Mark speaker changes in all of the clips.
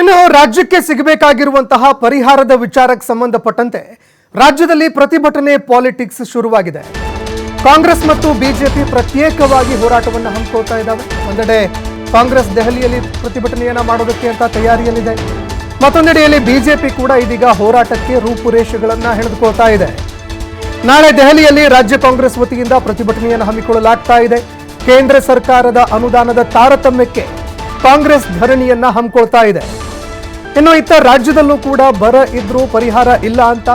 Speaker 1: ಇನ್ನು ರಾಜ್ಯಕ್ಕೆ ಸಿಗಬೇಕಾಗಿರುವಂತಹ ಪರಿಹಾರದ ವಿಚಾರಕ್ಕೆ ಸಂಬಂಧಪಟ್ಟಂತೆ ರಾಜ್ಯದಲ್ಲಿ ಪ್ರತಿಭಟನೆ ಪಾಲಿಟಿಕ್ಸ್ ಶುರುವಾಗಿದೆ. ಕಾಂಗ್ರೆಸ್ ಮತ್ತು ಬಿಜೆಪಿ ಪ್ರತ್ಯೇಕವಾಗಿ ಹೋರಾಟವನ್ನು ಹಮ್ಮಿಕೊಳ್ತಾ ಇದ್ದಾವೆ. ಒಂದೆಡೆ ಕಾಂಗ್ರೆಸ್ ದೆಹಲಿಯಲ್ಲಿ ಪ್ರತಿಭಟನೆಯನ್ನ ಮಾಡೋದಕ್ಕೆ ಅಂತ ತಯಾರಿಯಲ್ಲಿದೆ. ಮತ್ತೊಂದೆಡೆಯಲ್ಲಿ ಬಿಜೆಪಿ ಕೂಡ ಇದೀಗ ಹೋರಾಟಕ್ಕೆ ರೂಪುರೇಷೆಗಳನ್ನ ಹಿಡಿದುಕೊಳ್ತಾ ಇದೆ. ನಾಳೆ ದೆಹಲಿಯಲ್ಲಿ ರಾಜ್ಯ ಕಾಂಗ್ರೆಸ್ ವತಿಯಿಂದ ಪ್ರತಿಭಟನೆಯನ್ನು ಹಮ್ಮಿಕೊಳ್ಳಲಾಗ್ತಾ ಇದೆ. ಕೇಂದ್ರ ಸರ್ಕಾರದ ಅನುದಾನದ ತಾರತಮ್ಯಕ್ಕೆ ಕಾಂಗ್ರೆಸ್ ಧರಣಿಯನ್ನ ಹಮ್ಮಿಕೊಳ್ತಾ ಇದೆ. ಇನ್ನು ಇತ್ತ ರಾಜ್ಯದಲ್ಲೂ ಕೂಡ ಬರ ಇದ್ರೂ ಪರಿಹಾರ ಇಲ್ಲ ಅಂತ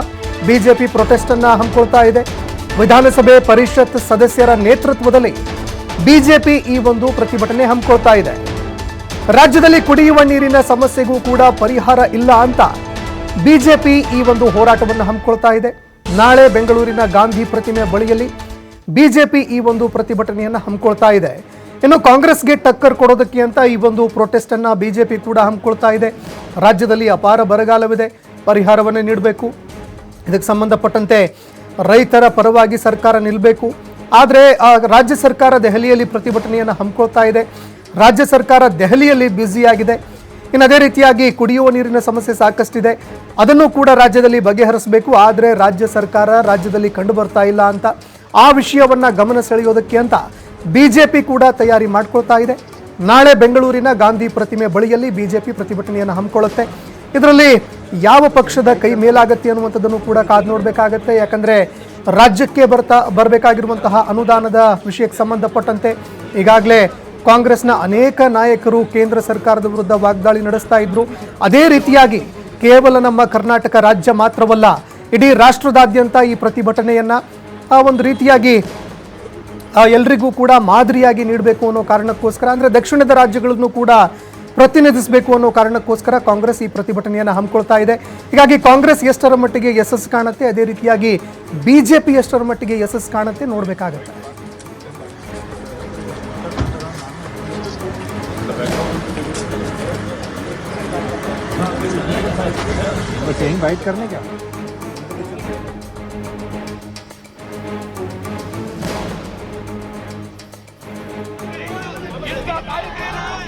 Speaker 1: ಬಿಜೆಪಿ ಪ್ರೊಟೆಸ್ಟ್ ಅನ್ನ ಹಮ್ಮಿಕೊಳ್ತಾ ಇದೆ. ವಿಧಾನಸಭೆ ಪರಿಷತ್ ಸದಸ್ಯರ ನೇತೃತ್ವದಲ್ಲಿ ಬಿಜೆಪಿ ಈ ಒಂದು ಪ್ರತಿಭಟನೆ ಹಮ್ಮಿಕೊಳ್ತಾ ಇದೆ. ರಾಜ್ಯದಲ್ಲಿ ಕುಡಿಯುವ ನೀರಿನ ಸಮಸ್ಯೆಗೂ ಕೂಡ ಪರಿಹಾರ ಇಲ್ಲ ಅಂತ ಬಿಜೆಪಿ ಈ ಒಂದು ಹೋರಾಟವನ್ನು ಹಮ್ಮಿಕೊಳ್ತಾ ಇದೆ. ನಾಳೆ ಬೆಂಗಳೂರಿನ ಗಾಂಧಿ ಪ್ರತಿಮೆ ಬಳಿಯಲ್ಲಿ ಬಿಜೆಪಿ ಈ ಒಂದು ಪ್ರತಿಭಟನೆಯನ್ನು ಹಮ್ಮಿಕೊಳ್ತಾ ಇದೆ. ಇನ್ನು ಕಾಂಗ್ರೆಸ್ಗೆ ಟಕ್ಕರ್ ಕೊಡೋದಕ್ಕೆ ಅಂತ ಈ ಒಂದು ಪ್ರೊಟೆಸ್ಟ್ ಜೆ ಬಿಜೆಪಿ ಕೂಡ ಹಮ್ಮಿಕೊಳ್ತಾ ಇದೆ. ರಾಜ್ಯದಲ್ಲಿ ಅಪಾರ ಬರಗಾಲವಿದೆ. ಪರಿಹಾರವನ್ನೇ ನೀಡಬೇಕು. ಇದಕ್ಕೆ ಸಂಬಂಧಪಟ್ಟಂತೆ ರೈತರ ಪರವಾಗಿ ಸರ್ಕಾರ ನಿಲ್ಲಬೇಕು ಆದರೆ ರಾಜ್ಯ ಸರ್ಕಾರ ದೆಹಲಿಯಲ್ಲಿ ಪ್ರತಿಭಟನೆಯನ್ನು ಹಮ್ಮಿಕೊಳ್ತಾ ಇದೆ. ರಾಜ್ಯ ಸರ್ಕಾರ ದೆಹಲಿಯಲ್ಲಿ ಬ್ಯುಸಿಯಾಗಿದೆ ಇನ್ನು ಅದೇ ರೀತಿಯಾಗಿ ಕುಡಿಯುವ ನೀರಿನ ಸಮಸ್ಯೆ ಸಾಕಷ್ಟಿದೆ. ಅದನ್ನು ಕೂಡ ರಾಜ್ಯದಲ್ಲಿ ಬಗೆಹರಿಸಬೇಕು. ಆದರೆ ರಾಜ್ಯ ಸರ್ಕಾರ ರಾಜ್ಯದಲ್ಲಿ ಕಂಡು ಬರ್ತಾ ಇಲ್ಲ ಅಂತ. ಆ ವಿಷಯವನ್ನು ಗಮನ ಸೆಳೆಯೋದಕ್ಕೆ ಅಂತ ಬಿಜೆಪಿ ಕೂಡ ತಯಾರಿ ಮಾಡ್ಕೊಳ್ತಾ ಇದೆ. ನಾಳೆ ಬೆಂಗಳೂರಿನ ಗಾಂಧಿ ಪ್ರತಿಮೆ ಬಳಿಯಲ್ಲಿ ಬಿಜೆಪಿ ಪ್ರತಿಭಟನೆಯನ್ನು ಹಮ್ಮಿಕೊಳ್ಳುತ್ತೆ. ಇದರಲ್ಲಿ ಯಾವ ಪಕ್ಷದ ಕೈ ಮೇಲಾಗತ್ತೆ ಅನ್ನುವಂಥದ್ದನ್ನು ಕೂಡ ಕಾದು ನೋಡಬೇಕಾಗತ್ತೆ. ಯಾಕಂದರೆ ರಾಜ್ಯಕ್ಕೆ ಬರ್ತಾ ಬರಬೇಕಾಗಿರುವಂತಹ ಅನುದಾನದ ವಿಷಯಕ್ಕೆ ಸಂಬಂಧಪಟ್ಟಂತೆ ಈಗಾಗಲೇ ಕಾಂಗ್ರೆಸ್ನ ಅನೇಕ ನಾಯಕರು ಕೇಂದ್ರ ಸರ್ಕಾರದ ವಿರುದ್ಧ ವಾಗ್ದಾಳಿ ನಡೆಸ್ತಾ ಇದ್ರು. ಅದೇ ರೀತಿಯಾಗಿ ಕೇವಲ ನಮ್ಮ ಕರ್ನಾಟಕ ರಾಜ್ಯ ಮಾತ್ರವಲ್ಲ ಇಡೀ ರಾಷ್ಟ್ರದಾದ್ಯಂತ ಈ ಪ್ರತಿಭಟನೆಯನ್ನು ಆ, ಒಂದು ರೀತಿಯಾಗಿ ಎಲ್ರಿಗೂ ಕೂಡ ಮಾದರಿಯಾಗಿ ನೀಡಬೇಕು ಅನ್ನೋ ಕಾರಣಕ್ಕೋಸ್ಕರ, ಅಂದರೆ ದಕ್ಷಿಣದ ರಾಜ್ಯಗಳನ್ನು ಕೂಡ ಪ್ರತಿನಿಧಿಸಬೇಕು ಅನ್ನೋ ಕಾರಣಕ್ಕೋಸ್ಕರ ಕಾಂಗ್ರೆಸ್ ಈ ಪ್ರತಿಭಟನೆಯನ್ನು ಹಮ್ಮಿಕೊಳ್ತಾ ಇದೆ. ಹೀಗಾಗಿ ಕಾಂಗ್ರೆಸ್ ಎಷ್ಟರ ಮಟ್ಟಿಗೆ ಯಶಸ್ಸು ಕಾಣುತ್ತೆ, ಅದೇ ರೀತಿಯಾಗಿ ಬಿ ಜೆ ಪಿ ಎಷ್ಟರ ಮಟ್ಟಿಗೆ ಯಶಸ್ಸು ಕಾಣುತ್ತೆ ನೋಡಬೇಕಾಗತ್ತೆ.
Speaker 2: But Alligator!